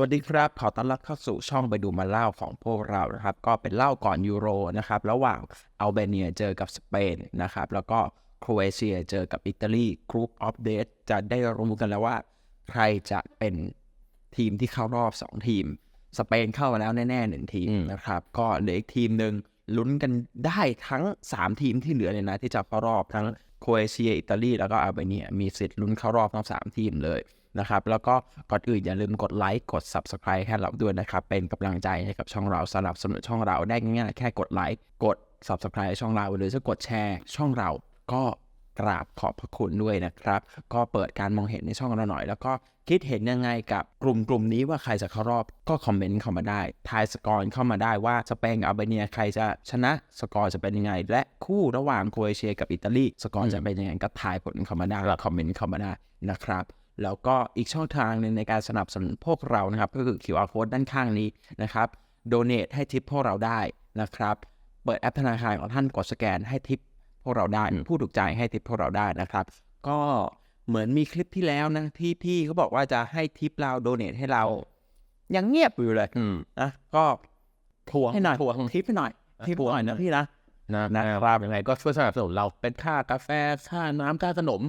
วัสดีครับ ขอต้อนรับเข้าสู่ช่องไปดูมาเล่าของพวกเรานะครับ ก็เป็นเล่าก่อนยูโรนะครับ ระหว่างอัลเบเนียเจอกับสเปนนะครับ แล้วก็โครเอเชียเจอกับอิตาลีกรุ๊ปออฟเดตจะได้รู้กันแล้วว่า ใครจะเป็นทีมที่เข้ารอบ 2 ทีม สเปนเข้ามาแล้วแน่ๆหนึ่งทีมนะครับ ก็เหลืออีกทีมหนึ่งลุ้นกันได้ทั้ง 3 ทีมที่เหลือเนี่ยนะ ที่จะเข้ารอบทั้งโครเอเชียอิตาลีแล้วก็อัลเบเนียมีสิทธิ์ลุ้นเข้ารอบทั้ง3ทีมเลย นะครับ แล้วก็ก่อนอื่นอย่าลืมกดไลค์กด Subscribe ให้เราด้วยนะครับ เป็นกำลังใจให้กับช่องเราสนับสนุนช่องเราได้ง่ายๆแค่กดไลค์กด Subscribe ช่องเราหรือจะกดแชร์ช่องเราก็กราบขอบพระคุณด้วยนะครับ ก็เปิดการมองเห็นในช่องเราหน่อย แล้วก็คิดเห็นยังไงกับกลุ่มกลุ่มนี้ว่าใครจะเข้ารอบก็คอมเมนต์เข้ามาได้ทายสกอร์เข้ามาได้ว่าสเปนกับอัลเบเนียใครจะชนะสกอร์จะเป็นยังไง และคู่ระหว่างโครเอเชียกับอิตาลีสกอร์จะเป็นยังไงก็ทายผลเข้ามาได้แล้วคอมเมนต์เข้ามาได้นะครับ แล้วก็อีกช่องทางหนึ่งในการสนับสนุนพวกเรานะครับ ก็คือ QR code ด้านข้างนี้นะครับโดเน a t ให้ทิปพวกเราได้นะครับ เปิดแอปธนาคารของท่านกดสแกนให้ทิปพวกเราได้ผู้ถูกใจให้ทิปพวกเราได้นะครับ ก็เหมือนมีคลิปที่แล้วนะที่พี่เขาบอกว่าจะให้ทิปเราโดเน a t ให้เรายังเงียบอยู่เลยอืมนะก็ทวงให้หน่อยทวงทิปให้หน่อยทิปทวงหน่อยนะพี่นะ นะนะครับยังไงก็ช่วยสนับสนุนเราเป็นค่ากาแฟค่าน้ำค่าขนม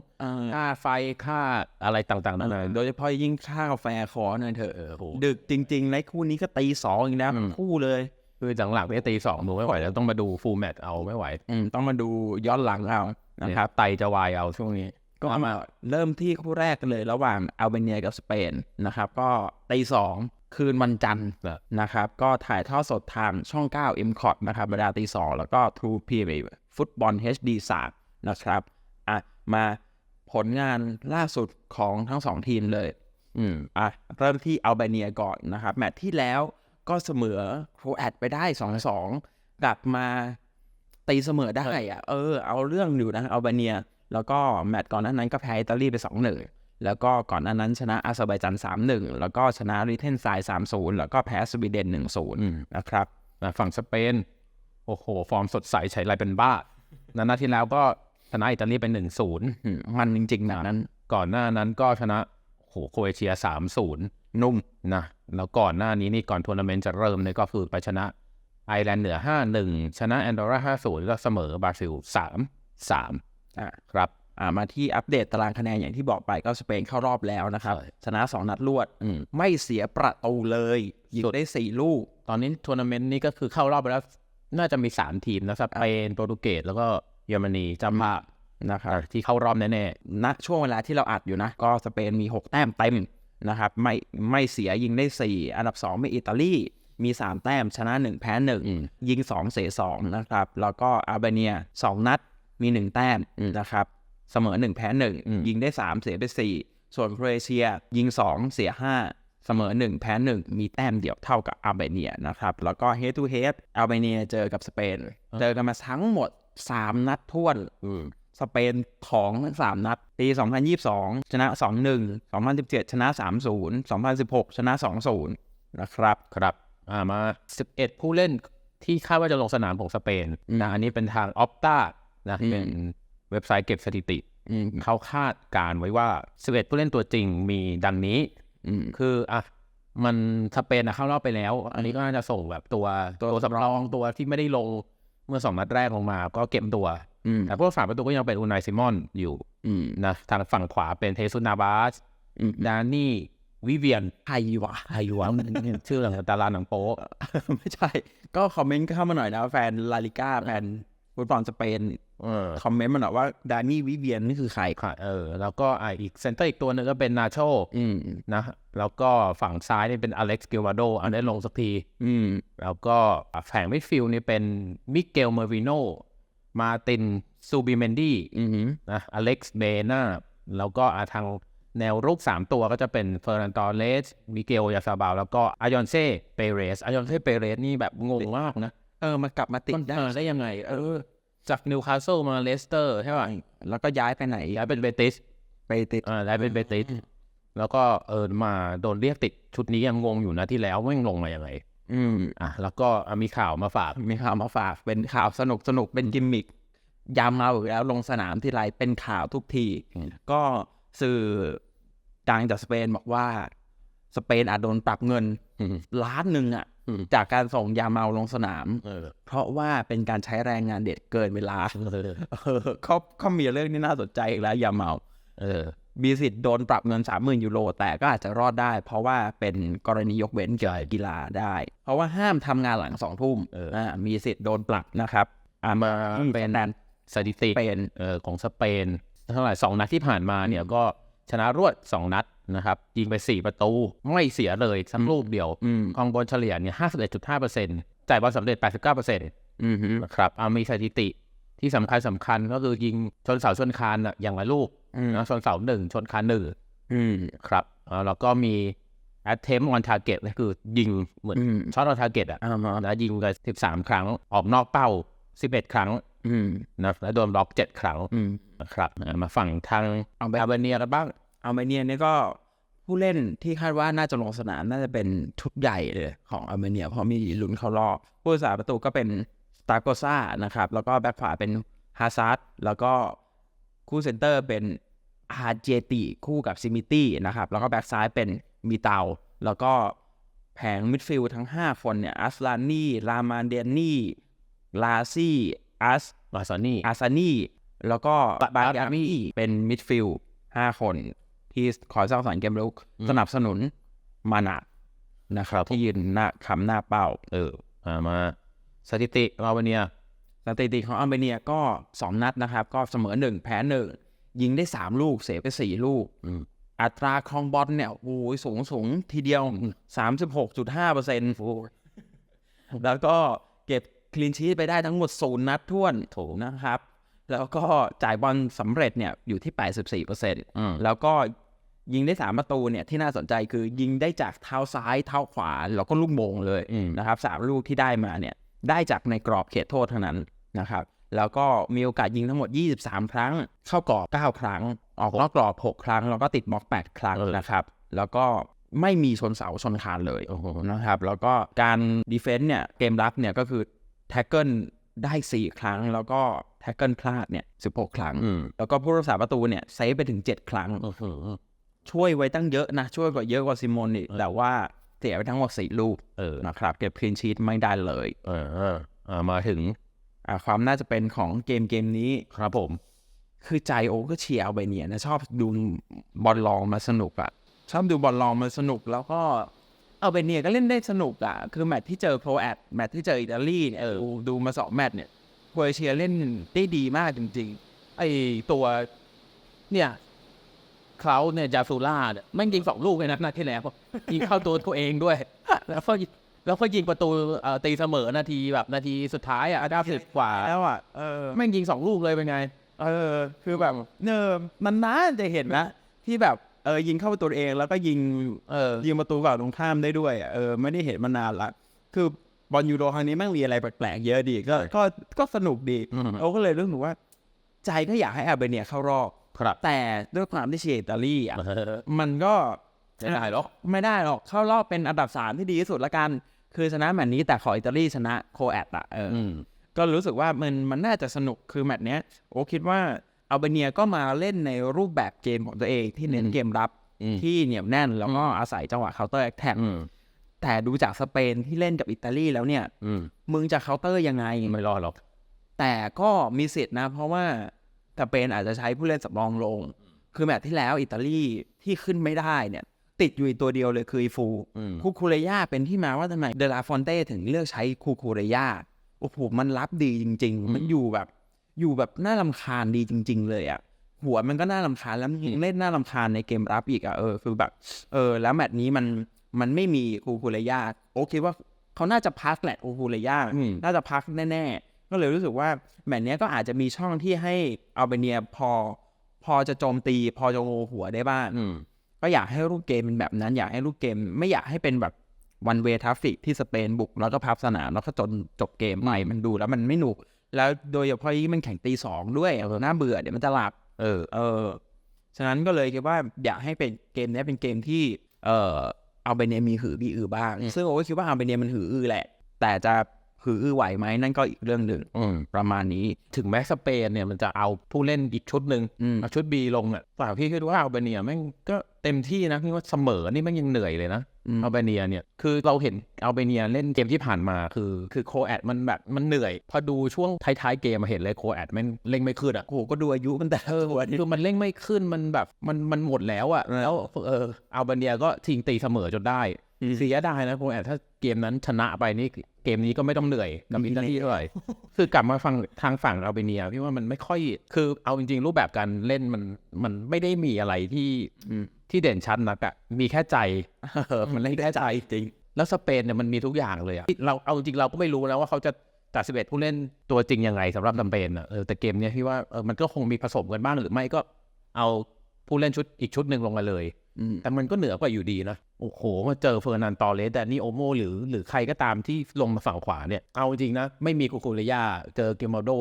ค่าไฟค่าอะไรต่างๆนั่นเออโดยเฉพาะยิ่งค่ากาแฟขอหน่อยเถอะเออโหดึกจริงๆในคู่นี้ก็ตีสองอีกแล้วคู่เลยคือจังหลังไม่ตีสองดูไม่ไหวแล้วต้องมาดูฟูลแมตเอาไม่ไหวต้องมาดูย้อนหลังเอานะครับไตจะวายเอาช่วงนี้ ก็มาเริ่มที่คู่แรกกันเลย ระหว่างอัลเบเนียกับสเปนนะครับ ก็ตีสอง คืนวันจันทร์ครับนะครับ ก็ถ่ายทอดสดทางช่อง 9 m c o t นะครับเวลาตีสองแล้วก็ True p r ฟุตบอล HD 3นะครับอะมาผลงานล่าสุดของทั้งสองทีมเลย อืมอะเริ่มที่อัลเบเนียก่อนนะครับ แมตช์ที่แล้วก็เสมอโครแอตไปได้2-2กลับมาตีเสมอได้อะเออ เอาเรื่องอยู่นะอัลเบเนีย แล้วก็แมตช์ก่อนหน้านั้นก็แพ้อิตาลีไป2-1 แล้วก็ก่อนหน้านั้นชนะอาเซอร์ไบจัน 3-1 แล้วก็ชนะริเทนไซน์3-0 แล้วก็แพ้สวีเดน 1-0 นะครับนะฝั่งสเปน โอ้โห ฟอร์มสดใสใช้ไรเป็นบ้านันนัดที่แล้วก็ชนะอิตาลีเป็นหนึ่งศูนย์อืมมันจริงๆนะนั้น ก่อนหน้านั้นก็ชนะโอ้โหโครเอเชียสามศูนย์นุ่มนะแล้วก่อนหน้านี้นี่ก่อนทัวร์นาเมนต์จะเริ่มเนี่ยก็คือไปชนะไอร์แลนด์เหนือ 5-1 ชนะแอนดอร่า 5-0 ก็เสมอบราซิล 3-3อะครับอ่า มาที่อัปเดตตารางคะแนนอย่างที่บอกไปก็สเปนเข้ารอบแล้วนะครับใช่ชนะ 2 นัดรวดอืมไม่เสียประตูเลยยิงได้ 4 ลูก ตอนนี้ทัวร์นาเมนต์นี่ก็คือเข้ารอบไปแล้ว น่าจะมี 3 ทีมนะสเปนโปรตุเกสแล้วก็เยอรมนีจำภาพนะครับที่เข้ารอบแน่ณช่วงเวลาที่เราอัดอยู่นะ ก็สเปนมี 6 แต้มเต็มนะครับไม่ไม่เสียยิงได้ 4 อันดับ2เป็นอิตาลีมี 3 แต้มชนะ 1 แพ้อืม1ยิง 2 เสีย2นะครับแล้วก็อาร์เบเนีย 2 นัดมี 1 แต้มนะครับ เสมอ1แพ้อืม1ยิงได้3เสียไป4ส่วนโครเอเชียยิง2เสีย5เสมอ1แพ้1มีแต้มเดียวเท่ากับอาร์เบเนียนะครับ แล้วก็ head to head อาร์เบเนียเจอกับสเปน เจอกันมาทั้งหมด3นัดท้วนๆอืมสเปนของทั้งสามนัด ปี 2022 ชนะ 2-1 2017 ชนะ 3-0 2016 ชนะ 2-0 นะครับครับอ่ามา 11 ผู้เล่นที่คาดว่าจะลงสนามของสเปนนะอันนี้เป็นทางออ t ต a นะอืมเป็น เว็บไซต์เก็บสถิติอืมเขาคาดการไว้ว่า 11 ผู้เล่นตัวจริงมีดังนี้อืมคืออะมันสเปนนะเข้ารอบไปแล้ว อันนี้ก็น่าจะส่งแบบตัวตัวตัวสำรองตัวที่ไม่ได้ลงเมื่อสองนัดแรกลงมา ก็เก็บตัวอืมแต่พวกฝั่งประตูก็ยังเป็นอูนายซิมอนอยู่อืมนะทางฝั่งขวาเป็นเทสุนาบาสอืมดานี่วิเวียนใครวะไอายุวะชื่ออะไรดาราหนังโป๊ะไม่ใช่ ก็คอมเมนต์เข้ามาหน่อยนะแฟนลาลิก้าแฟน ฟุตบอลสเปนเออคอมเมนต์มาหน่อยว่าดานี่วิเวียนนี่คือใครค่ะเออแล้วก็อะอีกเซนเตอร์อีกตัวหนึ่งก็เป็นนาโชอืมนะแล้วก็ฝั่งซ้ายนี่เป็นอเล็กซ์เกลวาโดอันนี้ลงสักทีอืมแล้วก็อะแฝงมิดฟิลด์นี่เป็นมิเกลเมอร์วิโนมาตินซูบิเมนดี้อืมนะอเล็กซ์เบนาแล้วก็อะทางแนวรุก3 ตัวก็จะเป็นเฟอร์นันตอเลสมิเกลยาซาบาลแล้วก็อายอนเซ่เปเรสอายอนเซ่เปเรสนี่แบบงงมากนะ เออมากลับมาติดมันได้เออได้ยังไง เออ จากนิวคาสเซิลมาเลสเตอร์ใช่ป่ะแล้วก็ย้ายไปไหนย้ายเป็นเบติสไปติดอ่าย้ายเป็นเบติสแล้วก็เออมาโดนเรียกติดชุดนี้ยังงงอยู่นะที่แล้วไม่งลงมาอย่างไงอืมอะแล้วก็อะมีข่าวมาฝากมีข่าวมาฝาก เป็นข่าวสนุกสนุกเป็นกิมมิคย้ำเอาอีกแล้วลงสนามที่ไรเป็นข่าวทุกทีอืมก็สื่อดังจากสเปนบอกว่า สเปนอาจโดนปรับเงินอืมล้านหนึ่งอะอืม จากการส่งยาเมาลงสนามเออเพราะว่าเป็นการใช้แรงงานเด็กเกินเวลาเออเขาเขามีเรื่องนี้น่าสนใจอีกแล้วยาเมาเออมีสิทธิ์โดนปรับเงิน 30,000 ยูโร แต่ก็อาจจะรอดได้ เพราะว่าเป็นกรณียกเว้นเกี่ยวกับกีฬาได้ เพราะว่าห้ามทำงานหลังสองทุ่มเอออ่อ่ามีสิทธิ์โดนปรับนะครับอ่ามาเป็เป็นนแดนสถิติเป็นเออของสเปนเท่าไหร่สองนัดที่ผ่านมาเนี่ยก็ ชนะรวดสองนัดนะครับยิงไปสี่ประตูไม่เสียเลยสักลูกเดียวอืมคองบอลเฉลี่ยเนี่ยห้าสิบเอ็ดจุดห้าเปอร์เซ็นต์จ่ายบอลสำเร็จแปดสิบเก้าเปอร์เซ็นต์อืมฮึนะครับเอามีสถิติที่สำคัญสำคัญก็คือยิงชนเสาชนคานน่ะอย่างละลูกอืมนะชนเสาหนึ่งชนคานหนึ่งอืมครับอ่าแล้วก็มี attempt on target ก็คือยิงเหมือนอืมช็อต on target อะอ่ามานะยิงไปสิบสามครั้งออกนอกเป้าสิบเอ็ดครั้งอืม นะแล้วโดนบล็อกเจ็ดครั้งอืมนะครับอ่ามาฝั่งทางเอาไปอาเบเนียกันบ้างอาร์เมเนียเนี่ยก็ผู้เล่นที่คาดว่าน่าจะลงสนามน่าจะเป็นชุดใหญ่เลยของอาร์เมเนีย เพราะมีลุ้นเข้ารอบผู้รักษาประตูก็เป็นสตาโกซ่านะครับ แล้วก็แบ็คขวาเป็นฮาซาร์ดแล้วก็คู่เซนเตอร์เป็นอาเจติคู่กับซิมิตี้นะครับ แล้วก็แบ็คซ้ายเป็นมีเตา แล้วก็แผงมิดฟิลด์ทั้ง 5 คนเนี่ยอัสลานี่รามานเดนนี่ ลาซี่อัส มาซานี่อาซานี่แล้วก็บาบาบาร์กามีเป็นมิดฟิลด์ห้าคนที่คอยสร้างสรรค์เกมรุกสนับสนุนมานาดนะครับที่ยืนหน้าคำหน้าเป้า เอออ่ามาสถิติอาเบเนียสถิติของอาร์เมเนียก็2นัดนะครับ ก็เสมอ1แพ้1ยิงได้3ลูกเสียไป4ลูกอืมอัตราครองบอลเนี่ยโอ้ยสูงสูงทีเดียว36.5เปอร์เซ็นต์แล้วก็เก็บ คลีนชีตไปได้ทั้งหมดศูนย์นัดท้วนถูกนะครับ แล้วก็จ่ายบอลสำเร็จเนี่ยอยู่ที่ 84เปอร์เซ็นต์อืมแล้วก็ยิงได้ 3 ประตูเนี่ยที่น่าสนใจคือยิงได้จากเท้าซ้ายเท้าขวา แล้วก็ลูกโมงเลยอืมนะครับสามลูกที่ได้มาเนี่ยได้จากในกรอบเขตโทษเท่านั้นนะครับแล้วก็มีโอกาสยิงทั้งหมด 23 ครั้ง เข้ากรอบ 9 ครั้ง ออกนอกกรอบ 6 ครั้ง แล้วก็ติดบล็อก 8 ครั้งเออนะครับ แล้วก็ไม่มีชนเสาชนคานเลยโอ้โหนะครับ แล้วก็การดีเฟนต์เนี่ย เกมรับเนี่ยก็คือ แท็กเกิลได้ 4 ครั้ง แล้วก็แท็กเกิลพลาดเนี่ย16 ครั้งอืมแล้วก็ผู้รักษาประตูเนี่ยเซฟไปถึง 7 ครั้งโอ้โหช่วยไว้ตั้งเยอะนะ ช่วยกว่าเยอะกว่าซิโมนอีกแต่ว่าเสียไปทั้งหมด4ลูกเออนะครับ เก็บคลีนชีตไม่ได้เลย เออเอออ่ามาถึงอ่าความน่าจะเป็นของเกมเกมนี้ครับผม คือใจโอก็เชียร์เอาไปเนี่ยนะชอบดูบอลลองมาสนุกอะ่ะชอบดูบอลลองมาสนุกแล้วก็ เอาไปเนี่ยก็เล่นได้สนุกอะ่ะ คือแมตช์ที่เจอโปรแอดแมตช์ที่เจออิตาลีเนี่ยดูดูมาสองแมตช์เนี่ยโครเอเชียเล่นได้ดีมากจริงไอตัวเนี่ยเขาเนี่ยจาซูล่าเนี่ยแม่งยิงสองลูกเลยนะนัดที่แล้วยิงเข้าตัวตัวเองด้วย แล้วก็แล้วก็ยิงประตูเอ่อตีเสมอนาทีแบบนาทีสุดท้ายอะอันดับสิบกว่าๆแล้วอะเออแม่งยิงสองลูกเลยเป็นไง เออ คือแบบเนิมมันน่าจะเห็นนะที่แบบ เออยิงเข้าประตูเองแล้วก็ยิงเออยิงประตูฝั่งตรงข้ามได้ด้วยอะเออไม่ได้เห็นมานานละคือบอลยูโรครั้งนี้แม่งมีอะไรแปลกๆเยอะดีก็ก็ก็สนุกดีอืมเราก็เลยรู้สึกว่า ใจก็อยากให้อาร์เบเนียเข้ารอบครับ แต่ด้วยความที่เชียร์อิตาลีอะเออมันก็ไม่ได้หรอกไม่ได้หรอกเข้ารอบเป็นอันดับสามที่ดีที่สุดละกัน คือชนะแมตช์นี้แต่ขออิตาลีชนะโคแอตอะเออออืมก็รู้สึกว่ามันมันน่าจะสนุกคือแมตช์เนี้ยโอ้คิดว่า อัลเบเนียก็มาเล่นในรูปแบบเกมของตัวเองที่เน้นอืมเกมรับอืมที่เหนียวแน่นแล้วก็อาศัยจังหวะเคาน์เตอร์แอคแท็กอืมแต่ดูจากสเปนที่เล่นกับอิตาลีแล้วเนี่ยอืมมึงจะเคาน์เตอร์ยังไงไม่รอดหรอก แต่ก็มีสิทธินะ เพราะว่าสเปนอาจจะใช้ผู้เล่นสำรองลง คือแมตช์ที่แล้วอิตาลีที่ขึ้นไม่ได้เนี่ย ติดอยู่ตัวเดียวเลยคืออีฟูอืมคูคูเรย่าเป็นที่มาว่าทำไมเดลาฟอนเต้ถึงเลือกใช้คูคูเรย่าโอ้โหมันรับดีจริง ๆ มันอยู่แบบ อยู่แบบน่าลำคาญดีจริง ๆ เลยอะ่ะหัวมันก็น่าลำคาญแล้วมันยังเล่นน่าลำคาญในเกมรับอีกอะ่ะเออคือแบบเออแล้วแมตช์นี้มันมันไม่มีคูคูเรย่าโอเคดว่าเขาน่าจะพักแหละคูคูเรย่าอืมน่าจะพักแน่ ๆ ก็เลยรู้สึกว่าแมตช์เนี้ยก็อาจจะมีช่องที่ให้อัลเบเนียพอ พอจะโจมตี พอจะโงหัวได้บ้างอืมก็อยากให้รูปเกมเป็นแบบนั้น อยากให้รูปเกมไม่อยากให้เป็นแบบวันเวทราฟิกที่สเปนบุก แล้วก็พับสนามแล้วก็จนจบเกมใหม่มันดูแล้วมันไม่หนุก แล้วโดยเฉพาะยิ่งมันแข่งตีสองด้วยเออน่าเบื่อเดี๋ยวมันจะหลับ เออ เออ ฉะนั้นก็เลยคิดว่าอยากให้เป็นเกมเนี้ยเป็นเกมที่ เออเอาเบเนียมีหือมีอือบ้าง ซึ่งโอ้ก็คิดว่าเอาเบเนียมันหืออือแหละ แต่จะหืออือไหวไหมนั่นก็อีกเรื่องหนึ่งอืมประมาณนี้ถึงแม้สเปนเนี่ยมันจะเอาผู้เล่นอีกชุดหนึ่งอืมเอาชุดบีลงอะแต่พี่คิดว่าอัลเบเนียแม่งก็ เเต็มที่นะพี่ว่าเสมอนี่แมันยังเหนื่อยเลยนะอืมอัลเบเนียเนี่ยคือเราเห็นอัลเบเนียเล่นเกมที่ผ่านมาคือ คือโคแอดมันแบบมันเหนื่อย พอดูช่วงท้ายๆเกมมาเห็นเลยโคแอดมันเล่งไม่ขึ้นอะโอ้โหก็ดูอายุมันแต่ละตัวนี่คือมันเล่งไม่ขึ้นมันแบบมันมันหมดแล้วอะเออแล้วเอออัลเบเนียก็ทิ้งตีเสมอจนได้อืมเสียดายนะโคแอดถ้าเกมนั้นชนะไปนี่เกมนี้ก็ไม่ต้องเหนื่อยกับอิตาลีเท่าไหร่คือกลับมาฟังทางฝั่งอัลเบเนียพี่ว่ามันไม่ค่อยคือเอาจริงๆรูปแบบการเล่นมันมันไม่ได้มีอะไรที่อืม ที่เด่นชัดนักอะมีแค่ใจเออมันเล่นได้ใจจริง แล้วสเปนเนี่ยมันมีทุกอย่างเลยอะเราเอาจริงเราก็ไม่รู้นะว่าเขาจะตัดสิบเอ็ดผู้เล่นตัวจริงยังไงสำหรับสเปนอะเออแต่เกมเนี้ยพี่ว่าเออมันก็คงมีผสมกันบ้างหรือไม่ก็เอาผู้เล่นชุดอีกชุดหนึ่งลงมาเลยอืมแต่มันก็เหนือกว่าอยู่ดีนะโอ้โหมาเจอเฟอร์นันตอเลสแต่นี่โอโมหรือหรือใครก็ตามที่ลงมาฝั่งขวาเนี่ยเอาจริงนะ ไม่มีกูกูเรยาเจอเกมโมโด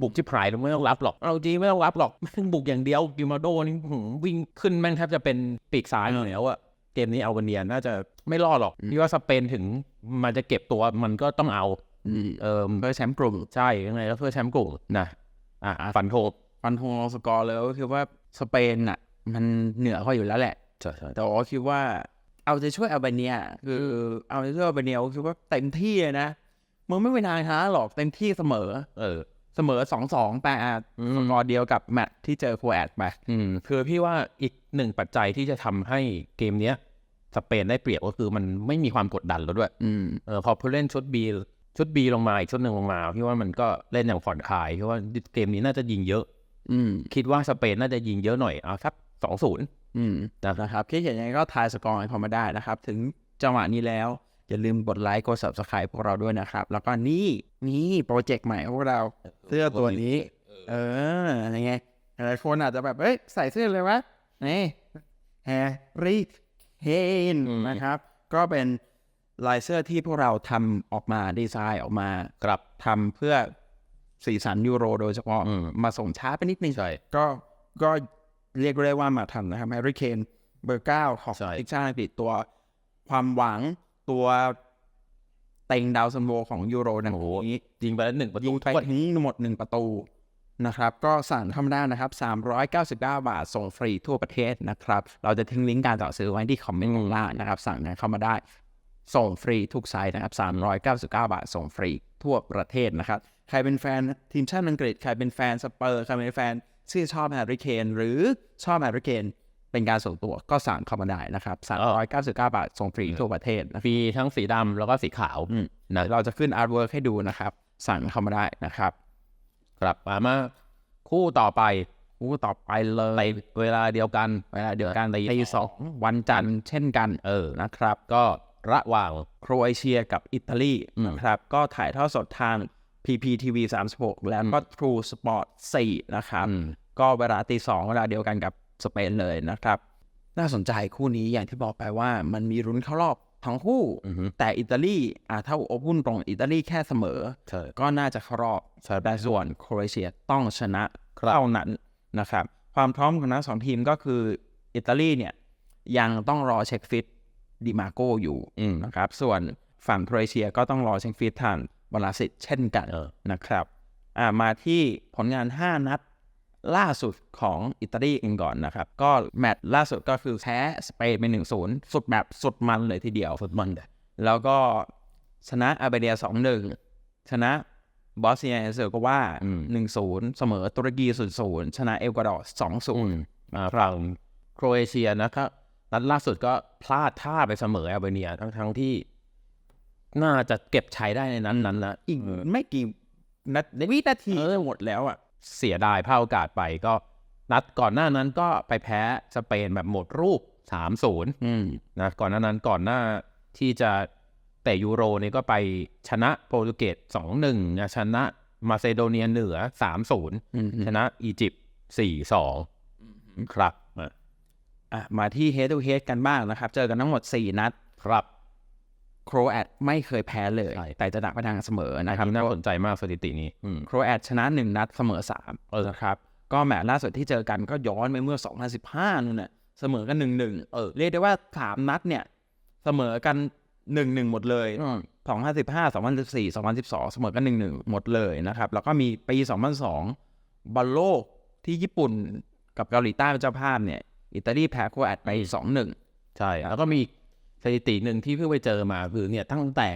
บุกชิบหายแล้วไม่ต้องรับหรอกเอาจริงไม่ต้องรับหรอกแม่งบุกอย่างเดียวเกมโมโดนี่หืมวิ่งขึ้นแม่งแทบจะเป็นปีกซ้ายอยู่แล้วอะเกมนี้เอากันเนียน่าจะไม่รอดหรอกพี่ว่าสเปนถึงมันจะเก็บตัวมันก็ต้องเอาอืมเออเพื่อแชมป์กลุ่มใช่ยังไงก็เพื่อแชมป์กลุ่มนะอะฟันโทฟันธงลงสกอร์เลยก็คือว่าสเปนอะ มันเหนือเขาอยู่แล้วแหละใช่ใช่แต่ว่าคิดว่าเอาใจช่วยอัลเบเนียคือเอาใจช่วยอัลเบเนียก็คือว่าเต็มที่เลยนะมึงไม่เป็นทางช้าหรอกเต็มที่เสมอ เออ เสมอสองสองไปอะอืมสกอร์เดียวกับแมตช์ที่เจอโครแอตไปอืมคือพี่ว่าอีกหนึ่งปัจจัยที่จะทำให้เกมเนี้ยสเปนได้เปรียบก็คือมันไม่มีความกดดันแล้วด้วยอืมเออพอผู้เล่นชุด B ชุด B ลงมาอีกชุดหนึ่งลงมาพี่ว่ามันก็เล่นอย่างผ่อนคลายพี่ว่าเกมนี้น่าจะยิงเยอะ อืมคิดว่าสเปนน่าจะยิงเยอะหน่อยเอาครับสองศูนย์อืมนะครับคิดเห็นยังไงก็ทายสกอร์ให้พอมาได้นะครับ ถึงจังหวะนี้แล้ว อย่าลืมกดไลค์กด subscribe พวกเราด้วยนะครับ แล้วก็นี่นี่โปรเจกต์ใหม่ของพวกเราเสื้อตัวนี้ เอออะไรไงหลายคนอาจจะแบบเอ้ยใส่เสื้อเลยวะนี่แฮร์รี่เฮนนะครับ ก็เป็นลายเสื้อที่พวกเราทำออกมาดีไซน์ออกมาครับทำเพื่อสีสันยูโรโดยเฉพาะอืมมาส่งช้าไปนิดนึงใช่ก็ก็เรียกได้ว่ามาทำนะครับแฮร์รี่เคนเบอร์เก้าของใช่ทีมชาติอังกฤษตัวความหวัง ตัวเต็งดาวซันโวของยูโรในครั้งนี้ยิงไปแล้วหนึ่งประตูยิงไปทวดถึงหมดหนึ่งประตูนะครับ ก็สั่งเข้ามาได้นะครับ 399 บาท ส่งฟรีทั่วประเทศนะครับ เราจะทิ้งลิงก์การต่อซื้อไว้ที่คอมเมนต์ข้างล่างนะครับ สั่งกันเข้ามาได้ ส่งฟรีทุกไซต์นะครับ 399 บาท ส่งฟรีทั่วประเทศนะครับ ใครเป็นแฟนทีมชาติอังกฤษ ใครเป็นแฟนสเปอร์ ใครเป็นแฟนชื่นชอบแฮร์รี่เคนหรือชอบแฮร์รี่เคน เป็นการส่วนตัวก็สั่งเข้ามาได้นะครับ399บาทส่งฟรีทั่วประเทศนะมีทั้งสีดำแล้วก็สีขาวอืมนะเราจะขึ้นอาร์ตเวิร์กให้ดูนะครับ สั่งเข้ามาได้นะครับครับมามาคู่ต่อไปคู่ต่อไปเลในยเวลาเดียวกันเวลาเดียวกันตีตีสองวันจันทร์เช่นกันเออนะครับ ก็ระหว่างโครเอเชียกับอิตาลีอืมนะครับ ก็ถ่ายทอดสดทาง PPTV 36 แล้วก็ True Sport 4 นะครับอืมก็เวลาตีสองเวลาเดียวกันกับ สเปนเลยนะครับ น่าสนใจคู่นี้อย่างที่บอกไปว่ามันมีรุ้นเข้ารอบทั้งคู่อือฮึแต่อิตาลีอ่าถ้าโอพุ่นตรงอิตาลีแค่เสมอใช่ก็น่าจะเข้ารอบแต่ส่วนโครเอเชียต้องชนะครับเท่านั้นนะครับ ความพร้อมของทั้งสองทีมก็คืออิตาลีเนี่ยยังต้องรอเช็คฟิตดิมาโกอยู่อืมนะครับ ส่วนฝั่งโครเอเชียก็ต้องรอเช็คฟิตทางบอลาสิตเช่นกันเออนะครับ อ่ามาที่ผลงาน 5 นัด ล่าสุดของอิตาลีกันก่อนนะครับ ก็แมตช์ล่าสุดก็คือแพ้สเปนไป1-0สุดแบบสุดมันเลยทีเดียวฟุตบอลแล้วก็ชนะอาร์เบเนีย2-1ชนะบอสเนียเฮอร์เซโกวาอืม1-0เสมอตุรกี0-0ชนะเอลกวาดอร์2-0มาฝั่งโครเอเชียนะครับนัดล่าสุดก็พลาดท่าไปเสมอแอลเบเนียทั้งทั้งๆที่น่าจะเก็บใช้ได้ในนั้นนั้นนะอีกไม่กี่นาวินาทีหมดแล้วอะ เสียดายพลาดโอกาสไปก็นัดก่อนหน้านั้นก็ไปแพ้สเปนแบบหมดรูป3-0อืมนะก่อนหน้านั้นก่อนหน้าที่จะแต่ยูโรนี่ก็ไปชนะโปรตุเกส2-1นะชนะมาซิโดเนียเหนือ3-0อืมชนะอียิปต์4-2ครับอะอะมาที่ head to head กันบ้างนะครับ เจอกันทั้งหมด4นัดครับ โครแอตไม่เคยแพ้เลยใช่แต่จะดักไปทางเสมอนะนะคครัรับบน่าสนใจมากสถิตินี้อืมโครแอตชนะ 1 นัดเสมอ3เออครับ ก็แมตช์ล่าสุดที่เจอกันก็ย้อนไปเมื่อ 2015นู่นน่ะเสมอกัน1-1เออเรียกได้ว่า 3 นัดเนี่ย เสมอกัน1-1หมดเลย2015 2014 2012 เสมอกัน1-1หมดเลยนะครับ แล้วก็มีปี2002บอลโลกที่ญี่ปุ่นกับเกาหลีใต้เป็นเจ้าภาพเนี่ยอิตาลีแพ้โครแอตไปสองหนึ่งใช่แล้วก็มีอีก สถิติหนึ่งที่เพิ่งไปเจอมาคือเนี่ยตั้งแต่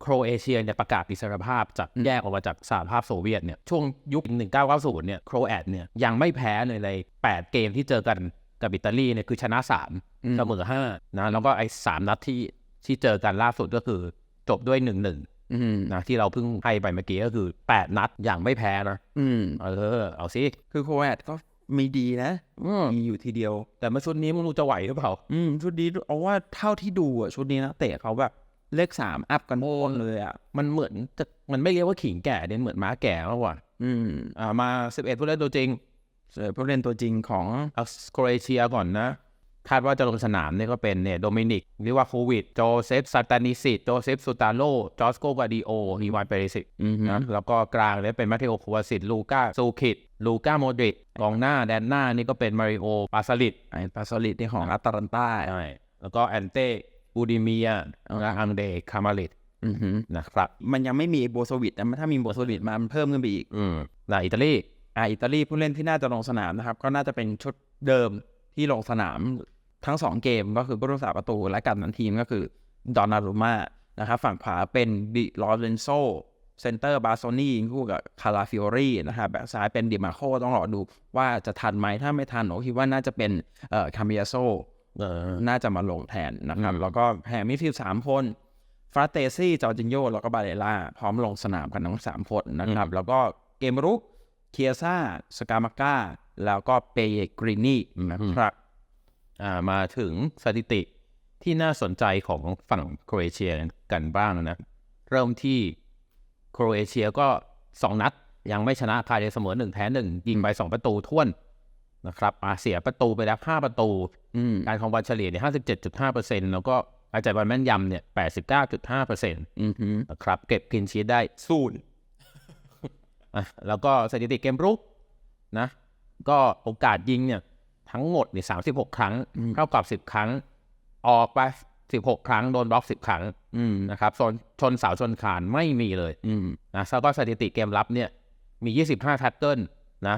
โครเอเชียเนี่ยประกาศอิสรภาพจากแยกออกมาจากสหภาพโซเวียตเนี่ยช่วงยุค 1990 เนี่ยโครแอตเนี่ยยังไม่แพ้เลยใน 8 เกมที่เจอกันกับอิตาลีเนี่ยคือชนะ 3 เสมอ5นะแล้วก็ไอ้สามนัดที่ที่เจอกันล่าสุดก็คือจบด้วย 1-1อืมนะที่เราเพิ่งให้ไปเมื่อกี้ก็คือ 8 นัดอย่างไม่แพ้นะอืมเออเอาสิคือโครแอตก็ มีดีนะมีอยู่ทีเดียว แต่มาชุดนี้ไมึงรู้จะไหวหรือเปล่า อืมชุดนี้เอาว่าเท่าที่ดูอะชุดนี้นะเตะเขาแบบเลขสามอัพกันโอนเลยอะมันเหมือนจะมันไม่เรียกว่าขิงแก่เนี่ยเหมือนม้าแก่มากกว่าอืมอ่ามา11ผู้เล่นตัวจริงเจอผู้เล่นตัวจริงของเอาโครเอเชียก่อนนะ คาดว่าจะลงสนามเนี่ยก็เป็นเนี่ยโดมินิกลิวาโควิดโจเซฟซาตานิสิตโจเซฟซูตาโลจอสโกกาดิโออีวานเปเรสิกอืมนะแล้วก็กลางเนี่ยเป็นมาเทโอคูวาสิตลูก้าซูคิดลูก้าโมดริกกองหน้าแดนหน้านี่ก็เป็นมาริโอปาซาลิตไอ้ปาโซลิตนี่ของอัตแลนตาใช่แล้วก็แอนเต้อูดิเมียและอังเดคามาลิตอือหือนะครับ มันยังไม่มีโบโซวิตนะถ้ามีโบโซวิตมามันเพิ่มขึ้นไปอีกอืมนะอิตาลีอ่าอิตาลีผู้เล่นที่น่าจะลงสนามนะครับ ก็น่าจะเป็นชุดเดิม ที่ลงสนามทั้งสองเกมก็คือผู้รักษาประตูและกัปตันทีมก็คือดอนนารุมานะครับฝั่งขวาเป็นดิลอเรนโซเซนเตอร์บาโซนี่คู่กับคาราฟิโอรีนะครับแบ็คซ้ายเป็นดิมาโคต้องรอดูว่าจะทันไหมถ้าไม่ทันผมคิดว่าน่าจะเป็นเอ่อคามิยาโซเออน่าจะมาลงแทนนะครับอืมแล้วก็แพ้มิดฟิลด์สามคนฟราเตซี่จอร์จินโยแล้วก็บาเลล่า พร้อมลงสนามกันทั้งสามคนนะครับ แล้วก็เกมรุกเคียซ่าสกามาก้า แล้วก็เปเยกรินีนะครับอ่ามาถึงสถิติที่น่าสนใจของฝั่งโครเอเชียกันบ้างนะ เริ่มที่โครเอเชียก็สองนัด ยังไม่ชนะใครเลยเสมอหนึ่งแพ้หนึ่งยิงไปสองประตูท้วนนะครับอาเสียประตูไปแล้วห้าประตูอืมการครองบอลเฉลี่ยเนี่ยห้าสิบเจ็ดจุดห้าเปอร์เซ็นต์แล้วก็อาจ่ายบอลแม่นยำเนี่ยแปดสิบเก้าจุดห้าเปอร์เซ็นต์อือหือนะครับ เก็บกินชีสได้ศูนย์อะแล้วก็สถิติเกมรุกนะ ก็โอกาสยิงเนี่ยทั้งหมดเนี่ยสามสิบหกครั้งเท่ากับสิบครั้ง ออกไปสิบหกครั้งโดนบล็อกสิบครั้งอืมนะครับชนชนเสาชนคานไม่มีเลยอืมนะแล้วก็สถิติเกมรับเนี่ย มี25แท็กเกิลนะ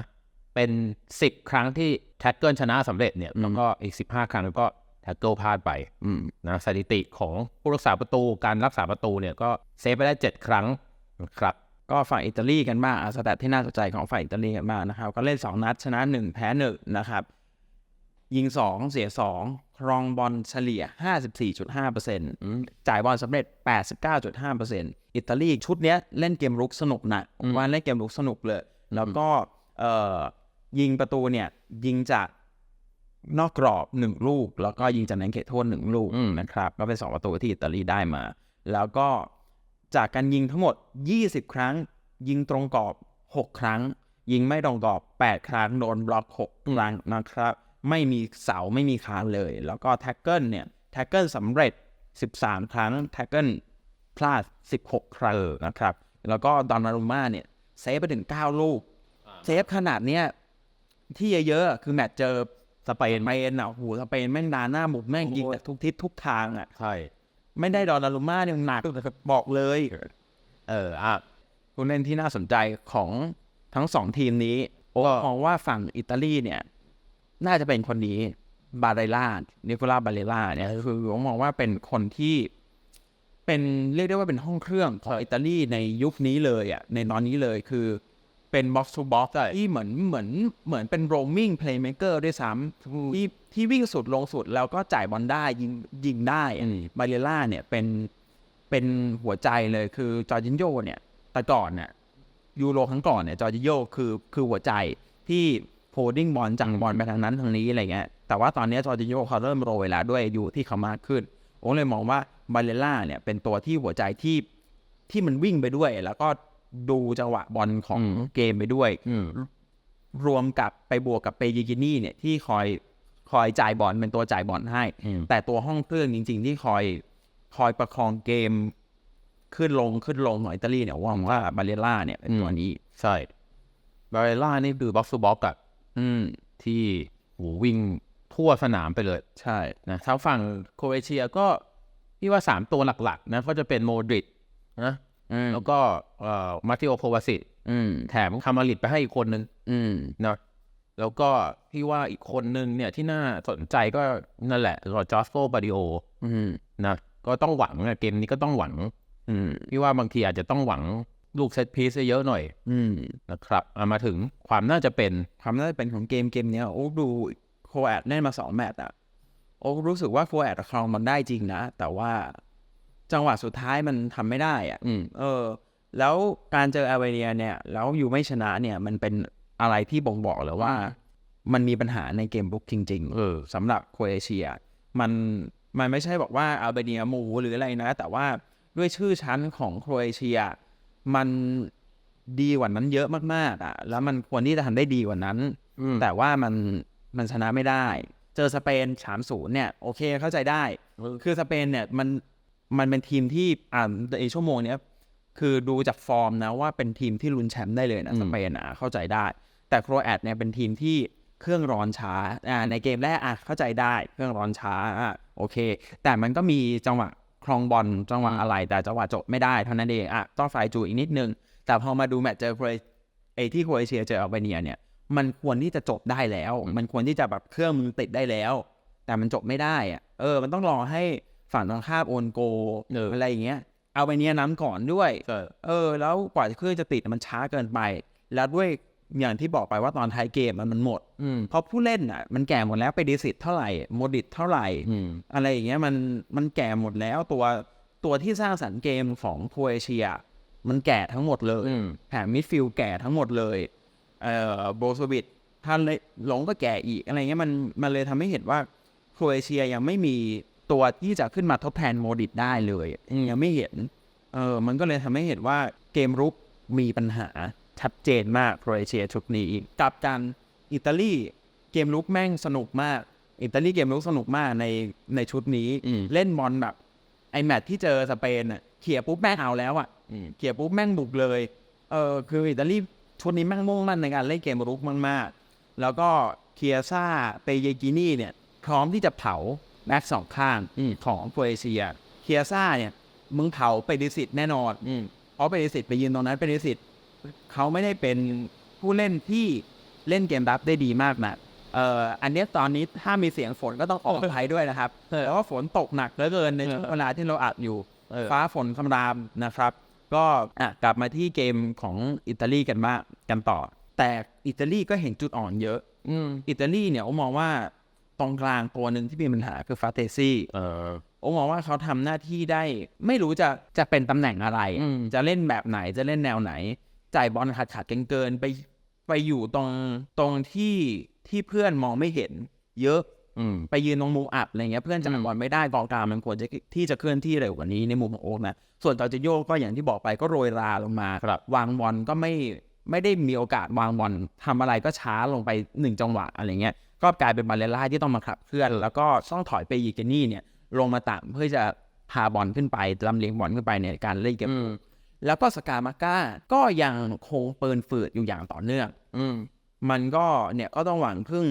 เป็น10ครั้งที่แท็กเกิลชนะสำเร็จเนี่ยแล้วก็อีก15ครั้งก็แท็กเกิลพลาดไปอืมนะสถิติของผู้รักษาประตูการรักษาประตูเนี่ยก็เซฟไปได้7ครั้งนะครับ ก็ฝั่งอิตาลีกันบ้างอะสแตทที่น่าสนใจของฝ่ายอิตาลีกันบ้างนะครับ ก็เล่น 2 นัดชนะ 1 แพ้ 1 นะครับ ยิง 2 เสีย 2 ครองบอลเฉลี่ย 54.5%จ่ายบอลสำเร็จ 89.5%อิตาลีชุดเนี้ยเล่นเกมรุกสนุกหนะผมว่าเล่นเกมรุกสนุกเลย แล้วก็เอ่อยิงประตูเนี่ย ยิงจากนอกกรอบหนึ่งลูก แล้วก็ยิงจากในเขตโทษหนึ่งลูกอืมนะครับ ก็เป็นสองประตูที่อิตาลีได้มา แล้วก็ จากการยิงทั้งหมด 20 ครั้ง ยิงตรงกรอบ 6 ครั้ง ยิงไม่ตรงกรอบ 8 ครั้งโดนบล็อก 6 ครั้งนะครับ ไม่มีเสาไม่มีคานเลย แล้วก็แท็กเกิลเนี่ยแท็กเกิลสำเร็จ 13 ครั้งแท็กเกิลพลาด 16 ครั้งนะครับ แล้วก็ดอนนารุม่าเนี่ยเซฟไปถึง 9 ลูกเซฟขนาดเนี้ยที่เยอะๆ คือแมตช์เจอสเปนไมเอ็นอะโอ้โหสเปนแม่งดาหน้าหมุกแม่งยิงจากทุกทิศทุกทางอะใช่ ไม่ได้ดอนนารุม่าเนี่ยหนักบอกเลย เอออะผู้เล่นที่น่าสนใจของทั้งสองทีมนี้โอ้ก็มองว่าฝั่งอิตาลีเนี่ย น่าจะเป็นคนนี้บาเรล่านิโคลาบาเรล่าเนี่ยคือผมมองว่าเป็นคนที่เป็นเรียกได้ว่าเป็นห้องเครื่องของอิตาลีในยุคนี้เลยอะในตอนนี้เลยคือ เป็นบ็อกซ์ทูบ็อกซ์ที่เหมือนเหมือนเหมือนเป็นโรมมิ่งเพลย์เม k เกอร์ด้วยซ้ำที่ที่วิ่งสุดลงสุดแล้วก็จ่ายบอลได้ยิงยิงได้อะบาเรล่าเนี่ยเป็นเป็นหัวใจเลยคือจอร์จินโยเนี่ยแต่ก่อนเนี่ยยูโรครั้งก่อนเนี่ยจอร์จินโยคือคือหัวใจที่โฮดดิ้งบอลจังบอลไปทางนั้นทางนี้อะไรเงี้ยแต่ว่าตอนนี้จอร์จินโยเขาเริ่มโรยแล้วด้วยอยู่ที่เขามากขึ้นผมเลยมองว่าบาเรล่าเนี่ยเป็นตัวที่หัวใจที่ที่มันวิ่งไปด้วยแล้วก็ ดูจังหวะบอลของเกมไปด้วยอืมรวมกับไปบวกกับเปยิกินี่เนี่ยที่คอยคอยจ่ายบอลเป็นตัวจ่ายบอลให้อืมแต่ตัวห้องเครื่องจริง ๆ ที่คอยคอยประคองเกมขึ้นลงขึ้นลงของอิตาลีเนี่ยว่าว่าบาเลล่าเนี่ยเป็นตัวนี้ใช่บาเรล่านี่คือบ็อกซ์ o บ็อกอะอืมที่โหวิ่งทั่วสนามไปเลย ใช่นะทางฝั่งโครเอเชียก็พี่ว่าสามตัวหลักๆนะก็จะเป็นโมดริดนะอืม แล้วก็เอ่อมาติโอโควาสิตอืมแถมคามาลิดไปให้อีกคนนึงอืมเนาะแล้วก็พี่ว่าอีกคนนึงเนี่ยที่น่าสนใจก็นั่นแหละรอจอสโกบาดิโออืมนะก็ต้องหวังนะเกมนี้ก็ต้องหวังอืมพี่ว่าบางทีอาจจะต้องหวังลูกเซตพีซเยอะหน่อย อืมนะครับเอามาถึงความน่าจะเป็น ความน่าจะเป็นของเกมเกมเนี้ยโอ้ดูโคแอดเล่นมาสองแมตช์อะโอ้รู้สึกว่าโคแอดครองมันได้จริงนะ แต่ว่า จังหวะสุดท้ายมันทำไม่ได้อะอืมเออ แล้วการเจออาเวเนียเนี่ย แล้วอยู่ไม่ชนะเนี่ย มันเป็นอะไรที่บ่งบอกเลยว่า มันมีปัญหาในเกมบุกจริงเออสำหรับโครเอเชีย มันมันไม่ใช่บอกว่าอาเบเนียหมูหรืออะไรนะ แต่ว่าด้วยชื่อชั้นของโครเอเชีย มันดีกว่านั้นเยอะมากๆอะ แล้วมันควรที่จะทำได้ดีกว่านั้นอืมแต่ว่ามันมันชนะไม่ได้ เจอสเปนสามศูนย์เนี่ย โอเคเข้าใจได้ คือสเปนเนี่ยมัน มันเป็นทีมที่อ่าในชั่วโมงเนี้ยคือดูจากฟอร์มนะว่าเป็นทีมที่ลุ้นแชมป์ได้เลยนะอืมสเปนอะเข้าใจได้ แต่โครแอตเนี่ยเป็นทีมที่เครื่องร้อนช้าอ่าในเกมแรกอะเข้าใจได้เครื่องร้อนช้าอะโอเค แต่มันก็มีจังหวะครองบอลจังหวะอะไร แต่จังหวะจบไม่ได้เท่านั้นเองอะต้องฝ่ายจูอีกนิดนึง แต่พอมาดูแมตช์เจอโครเอไอที่โครเอเชียเจออัลเบเนียเนี่ยมันควรที่จะจบได้แล้ว มันควรที่จะแบบเครื่องมือติดได้แล้ว แต่มันจบไม่ได้อะเออ มันต้องรอให้ ฝั่งตรงข้ามโอนโกเออออะไรอย่างเงี้ย เอาไปเนี้ยน้ำก่อนด้วยเออเออ แล้วกว่าเครื่องจะติดมันช้าเกินไป แล้วด้วยอย่างที่บอกไปว่าตอนท้ายเกมมันมันหมดอืมเพราะผู้เล่นอะ มันแก่หมดแล้วไปดิสิตเท่าไหร่โมดิตเท่าไหร่อืมอะไรอย่างเงี้ยมันมันแก่หมดแล้วตัวตัวที่สร้างสรรค์เกมของโครเอเชีย มันแก่ทั้งหมดเลยอืมแถมมิดฟิลด์แก่ทั้งหมดเลยเอ่อโบโซวิดท่านเลยหลงก็แก่อีกอะไรเงี้ยมันมันเลยทำให้เห็นว่าโครเอเชียยังไม่มี ตัวที่จะขึ้นมาทดแทนโมดิตได้เลยยังไม่เห็นเออมันก็เลยทำให้เห็นว่าเกมรุกมีปัญหาชัดเจนมากโครเอเชียชุดนี้กลับกันอิตาลีเกมรุกแม่งสนุกมาก อิตาลีเกมรุกสนุกมากในในชุดนี้อืมเล่นบอลแบบไอแมตช์ที่เจอสเปนอะเขี่ยปุ๊บแม่งเอาแล้วอะอืมเขี่ยปุ๊บแม่งบุกเลยเออคืออิตาลีชุดนี้แม่งมุ่งมั่นในการเล่นเกมรุกมากๆแล้วก็เคียซ่าเปเยกินี่เนี่ย พร้อมที่จะเผา แบ็กสองข้างของโครเอเชียเคียซ่าเนี่ยมึงเผาไปดิสิตแน่นอนอืมเพราะเปดิสิตไปยืนตรงนั้นเปดิสิตเขาไม่ได้เป็นผู้เล่นที่เล่นเกมรับได้ดีมากนะเอ่ออันเนี้ยตอนนี้ถ้ามีเสียงฝนก็ต้องขออภัยด้วยนะครับเพราะว่าฝนตกหนักเหลือเกินในช่วงเวลาที่เราอัดอยู่เออฟ้าฝนคำรามนะครับ ก็อะกลับมาที่เกมของอิตาลีกันมากกันต่อ แต่อิตาลีก็เห็นจุดอ่อนเยอะอืมอิตาลีเนี่ยผมมองว่า ตรงกลางตัวหนึ่งที่มีปัญหาคือฟาเตซี่เออผมมองว่าเขาทำหน้าที่ได้ ไม่รู้จะจะเป็นตำแหน่งอะไรอืมจะเล่นแบบไหนจะเล่นแนวไหน จ่ายบอลขาดขาดเกินๆไปไปอยู่ตรงตรงที่ที่เพื่อนมองไม่เห็น เยอะอืมไปยืนตรงมุมอับอะไรเงี้ยเพื่อนจ่ายบอลไม่ได้กองกลางมันควรจะที่จะเคลื่อนที่เร็วกว่านี้ในมุมของโอ๊กนะส่วนตอจิโยก็อย่างที่บอกไปก็โรยราลงมาครับวางบอลก็ไม่ไม่ได้มีโอกาสวางบอลทำอะไรก็ช้าลงไปหนึ่งจังหวะอะไรเงี้ย ก็กลายเป็นบาเลล่าที่ต้องมาขับเคลื่อน แล้วก็ต้องถอยไปยีเกนี่เนี่ย ลงมาต่ำเพื่อจะพาบอลขึ้นไปลำเลียงบอลขึ้นไปในการเล่นเกมอืมแล้วก็สกามาก้าก็ยังคงเปินฝืดอยู่อย่างต่อเนื่อง อืมมันก็เนี่ยก็ต้องหวังพึ่ง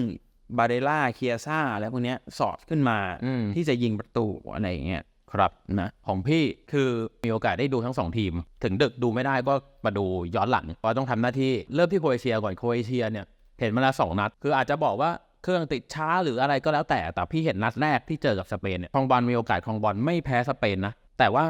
บาเดล่าเคียซ่าอะไรพวกเนี้ยสอดขึ้นมาอืมที่จะยิงประตูอะไรอย่างเงี้ยครับนะของพี่คือมีโอกาสได้ดูทั้งสองทีม ถึงดึกดูไม่ได้ก็มาดูย้อนหลังเพราะต้องทำหน้าที่เริ่มที่โครเอเชียก่อนโครเอเชียเนี่ยเห็นมาแล้วสองนัด คืออาจจะบอกว่า เครื่องติดช้าหรืออะไรก็แล้วแต่ แต่พี่เห็นนัดแรกที่เจอกับสเปนเนี่ยครองบอลมีโอกาสครองบอลไม่แพ้สเปนนะ แต่ว่า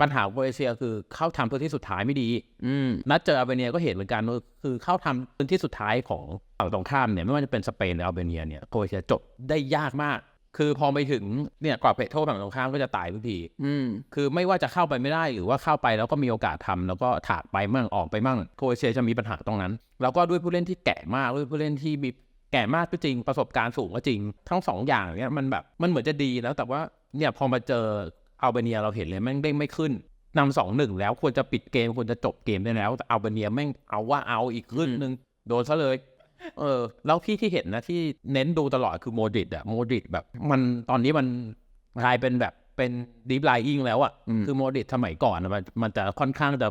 ปัญหาโครเอเชียคือเข้าทำพื้นที่สุดท้ายไม่ดี อืมนัดเจออัลเบเนียก็เห็นเหมือนกันว่าคือเข้าทำพื้นที่สุดท้ายของฝั่งตรงข้ามเนี่ยไม่ว่าจะเป็นสเปนหรืออัลเบเนียเนี่ยโครเอเชียจบได้ยากมาก คือพอไปถึงเนี่ยกรอบเขตโทษฝั่งตรงข้ามก็จะตายทุกทีอืมคือไม่ว่าจะเข้าไปไม่ได้หรือว่าเข้าไปแล้วก็มีโอกาสทำแล้วก็ถากไปมั่งออกไปมั่งโครเอเชียจะมีปัญหาตรงนั้น แล้วก็ด้วยผู้เล่นที่แก่มากด้วยผู้เล่นที่มี แก่มากก็จริง ประสบการณ์สูงก็จริง ทั้งสองอย่างเนี่ยมันแบบมันเหมือนจะดีแล้วแต่ว่าเนี่ยพอมาเจออัลเบเนียเราเห็นเลยแม่งเด้งไม่ขึ้นนำสองหนึ่งแล้วควรจะปิดเกมควรจะจบเกมได้แล้วแต่อัลเบเนียแม่งเอาว่าเอาอีกขึ้นหนึ่งโดนซะเลยเออแล้วที่ที่เห็นนะที่เน้นดูตลอดคือโมดริดอะโมดริดแบบมันตอนนี้มันกลายเป็นแบบเป็นดีฟไลอิงแล้วอะอืมคือโมดริดสมัยก่อนอะมันมันจะค่อนข้างจะ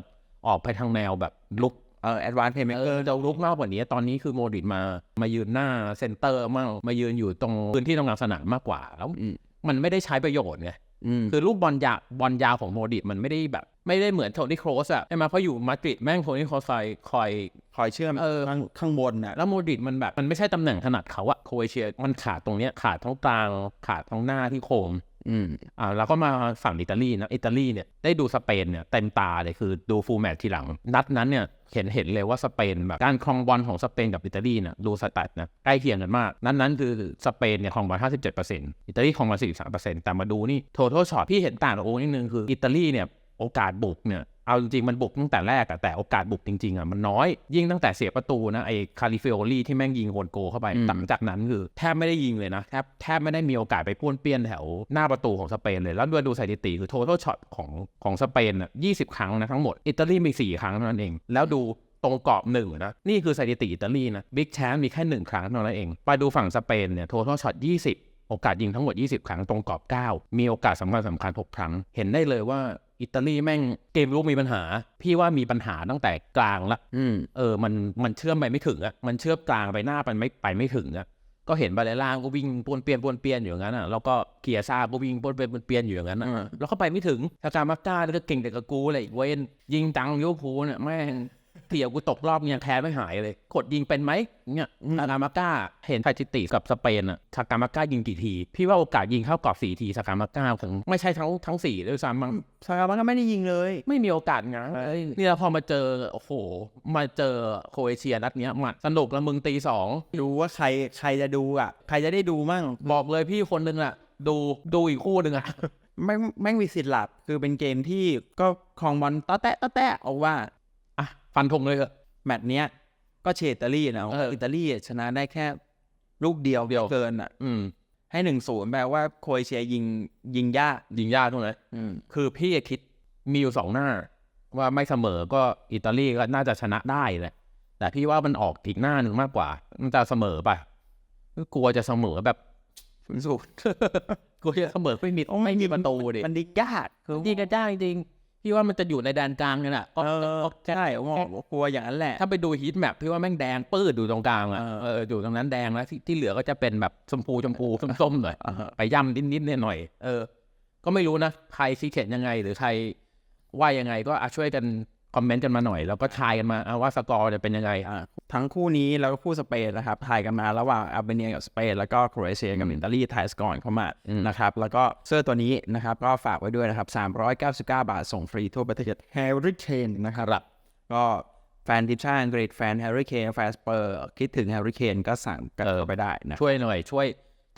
ออกไปทางแนวแบบลุก เออแอดวานซ์เพย์เมเอเกออร์จะลุกมากกว่านี้ ตอนนี้คือโมดริดมามายืนหน้าเซนเตอร์มั่งมายืนอยู่ตรงพื้นที่ตรงกลางสนามมากกว่าแล้วอืมมันไม่ได้ใช้ประโยชน์ไงอืมคือลูกบอลยาวบอลยาวของโมดริตมันไม่ได้แบบ ไม่ได้เหมือนโทนี่โครสอะใช่ไหมเพราะอยู่มาดริดแม่งโทนี่โครสคอยคอยคอยเชื่อมเออข้างข้างบนน่ะแล้วโมดริตมันแบบ มันไม่ใช่ตำแหน่งถนัดเขาอะโครเอเชียมันขาดตรงเนี้ยขาดทั้งกลางขาดทั้งหน้าที่โคมอืมอ่าแล้วก็มาฝั่งอิตาลีนะอิตาลีเนี่ยได้ดูสเปนเนี่ยเต็มตาเลยคือดูฟูลแมตช์ทีหลัง นัดนั้นเนี่ย เห็นเห็นเลยว่าสเปนแบบการครองบอลของสเปนกับอิตาลีเนี่ยดูสแตทนะใกล้เคียงกันมาก นั้นนั้นคือสเปนเนี่ยครองบอล57%อิตาลีครองบอล43%แต่มาดูนี่ total shot พี่เห็นต่างกับโอ้นิดนึงคืออิตาลีเนี่ยโอกาสบุกเนี่ย เอาจริงๆ มันบุกตั้งแต่แรกอะแต่โอกาสบุกจริงๆอะมันน้อย ยิ่งตั้งแต่เสียประตูนะไอ้คาลิฟิโอลี่ที่แม่งยิงโกนโกเข้าไปอืมหลังจากนั้นคือแทบไม่ได้ยิงเลยนะแทบแทบไม่ได้มีโอกาสไปป้วนเปี้ยนแถวหน้าประตูของสเปนเลย แล้วด้วยดูสถิติคือ total shot ของของสเปนอะ20ครั้งนะทั้งหมด อิตาลีมี4ครั้งเท่านั้นเอง แล้วดูตรงกรอบหนึ่งนะ นี่คือสถิติอิตาลีนะบิ๊กแชมป์มีแค่หนึ่งครั้งเท่านั้นเอง ไปดูฝั่งสเปนเนี่ย total shot 20โอกาสยิงทั้งหมด 20 ครั้งตรงกรอบ 9 มีโอกาสสำคัญสำคัญ 6 ครั้ง เห็นได้เลยว่า อิตาลีแม่งเกมลุกมีปัญหา พี่ว่ามีปัญหาตั้งแต่กลางละอืมเออมันมันเชื่อมไปไม่ถึงอะมันเชื่อมกลางไปหน้ามันไม่ไปไม่ถึงอะก็เห็นบาเลล่างก็วิ่งปวนเปียนปวนเปียนอยู่อย่างนั้นอะแล้วก็เกียร์ซาก็วิ่งปวนเปียนปวนเปียนอยู่อย่างนั้นอะอืมแล้วก็ไปไม่ถึงทาการมาก้าก็เก่งแต่กับกูเลยเวนยิงตังลิเวอร์พูลเนี่ยแม่ง เกี่ยวกูตกรอบเนี่ยแคร์ไม่หายเลย กดยิงเป็นไหมเนี่ยทาการมาก้าเห็นสถิติกับสเปนอะทาการมาก้ายิงกี่ที พี่ว่าโอกาสยิงเข้ากรอบสี่ทีทาการมาก้าถึงไม่ใช่ทั้งทั้งสี่ด้วยซ้ำมั้งซากามันก็ไม่ได้ยิงเลย ไม่มีโอกาสไงนี่แล้วพอมาเจอโอ้โห มาเจอโครเอเชียนัดเนี้ยมันสนุกแล้วมึงตีสองดูว่าใครใครจะดูอะ ใครจะได้ดูมั่งบอกเลยพี่คนหนึ่งอะดูดูอีกคู่หนึ่งอะไม่แม่งมีสิทธิ์หลับ คือเป็นเกมที่ก็ครองบอลตะแตะตะแตะเอาว่าอะ ฟันธงเลยเถอะแมตช์เนี้ย ก็เฉดอิตาลีนะเอออิอิตาลีชนะได้แค่ ลูกเดียวเดียว เกินอะ อืม ให้หนึ่งศูนย์แปลว่าโครเอเชียยิงยิงยากยิงยากตรงไหนอืม คือพี่คิดมีอยู่สองหน้า ว่าไม่เสมอก็อิตาลีก็น่าจะชนะได้แหละแต่พี่ว่ามันออกอีกหน้าหนึ่งมากกว่า มันจะเสมอไปะกลัวจะเสมอแบบศูนย์ศูนย์ กลัวจะเสมอไม่มีไม่มีประตูดิมันดียากคือ ยิงกันได้จริงๆ พี่ว่ามันจะอยู่ในแดนกลางกันอะก็เออก็แค่ใช่ผมว่ากลัวอย่างนั้นแหละ ถ้าไปดูฮีทแมปพี่ว่าแม่งแดงปื้ดอยู่ตรงกลางอะเออเอออยู่ตรงนั้นแดงแล้วที่ที่เหลือก็จะเป็นแบบชมพูชมพูส้มๆหน่อยอ่าฮะไปย่ำนิดๆหน่อยๆเออ ก็ไม่รู้นะ ใครซีเข็นยังไง หรือใครว่ายังไงก็อะช่วยกัน คอมเมนต์กันมาหน่อย แล้วก็ทายกันมาอะว่าสกอร์จะเป็นยังไงอ่าทั้งคู่นี้แล้วก็คู่สเปนนะครับถ่ายกันมาระหว่างอัลเบเนียกับสเปนแล้วก็โครเอเชียกับอิตาลีถ่ายสกอร์เข้ามาอืมนะครับแล้วก็เสื้อตัวนี้นะครับก็ฝากไว้ด้วยนะครับ399 บาทส่งฟรีทั่วประเทศแฮร์รี่เคนนะครับก็แฟนทีมชาติอังกฤษแฟนแฮร์รี่เคนแฟนสเปอร์คิดถึงแฮร์รี่เคนก็สั่งกันเข้าไปได้นะช่วยหน่อยช่วย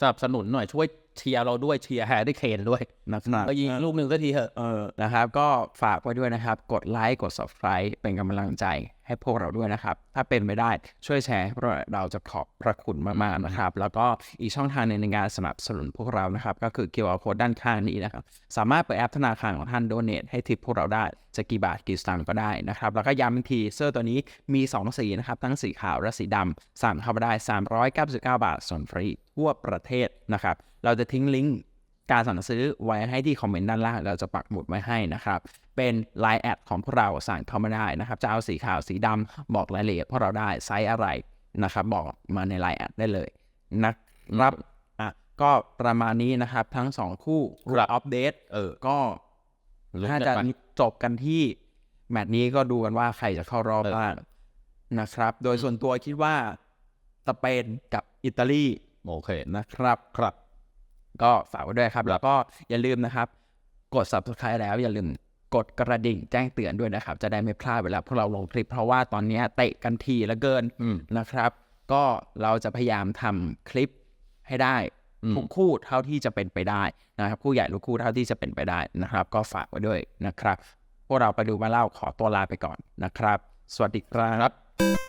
สนับสนุนหน่อยช่วย เชียร์เราด้วยเชียร์แฮร์รี่เคนด้วยนะครับก็ยิงลูกหนึ่งสักทีเถอะเออนะครับ ก็ฝากไว้ด้วยนะครับ กดไลค์กด subscribe เป็นกำลังใจ ให้พวกเราด้วยนะครับ ถ้าเป็นไม่ได้ช่วยแชร์ให้พวกเราเราจะขอบพระคุณมากๆนะครับ แล้วก็อีกช่องทางหนึงในการสนับสนุนพวกเรานะครับ ก็คือ QR code ด้านข้างนี้นะครับ สามารถเปิดแอปธนาคารของท่านโดเนทให้ทิปพวกเราได้จะกี่บาทกี่สตางค์ก็ได้นะครับ แล้วก็ย้ำอีกทีเสื้อตัวนี้มี 2 สีนะครับ ทั้งสีขาวและสีดำสั่งเข้ามาได้ 399 บาทส่งฟรีทั่วประเทศนะครับ เราจะทิ้งลิงก์ การสั่งซื้อไว้ให้ที่คอมเมนต์ด้านล่างเราจะปักหมุดไว้ให้นะครับ เป็น Line แอดของพวกเราสั่งเข้ามาได้นะครับ จะเอาสีขาวสีดำบอกรายละเอียดพวกเราได้ไซส์อะไรนะครับ บอกมาใน Line แอดได้เลยนะครับอะก็ประมาณนี้นะครับ ทั้ง 2 คู่ครับอัปเดตเออก็ลุ้นถ้ากันจะไปจบกันที่ แมตช์นี้ก็ดูกันว่าใครจะเข้ารอบเออบ้างนะครับ โดยส่วนตัวคิดว่าสเปนกับอิตาลีโอเคนะครับครับ ก็ฝากไว้ด้วยครับ แล้วก็อย่าลืมนะครับ กด subscribe แล้วอย่าลืมกดกระดิ่งแจ้งเตือนด้วยนะครับ จะได้ไม่พลาดเวลาพวกเราลงคลิป เพราะว่าตอนนี้เตะกันทีแล้วเกินอืมนะครับ ก็เราจะพยายามทำคลิปให้ได้อืมทุกคู่เท่าที่จะเป็นไปได้นะครับ คู่ใหญ่ลูกคู่เท่าที่จะเป็นไปได้นะครับ ก็ฝากไว้ด้วยนะครับ พวกเราไปดูมาเล่าขอตัวลาไปก่อนนะครับ สวัสดีครับ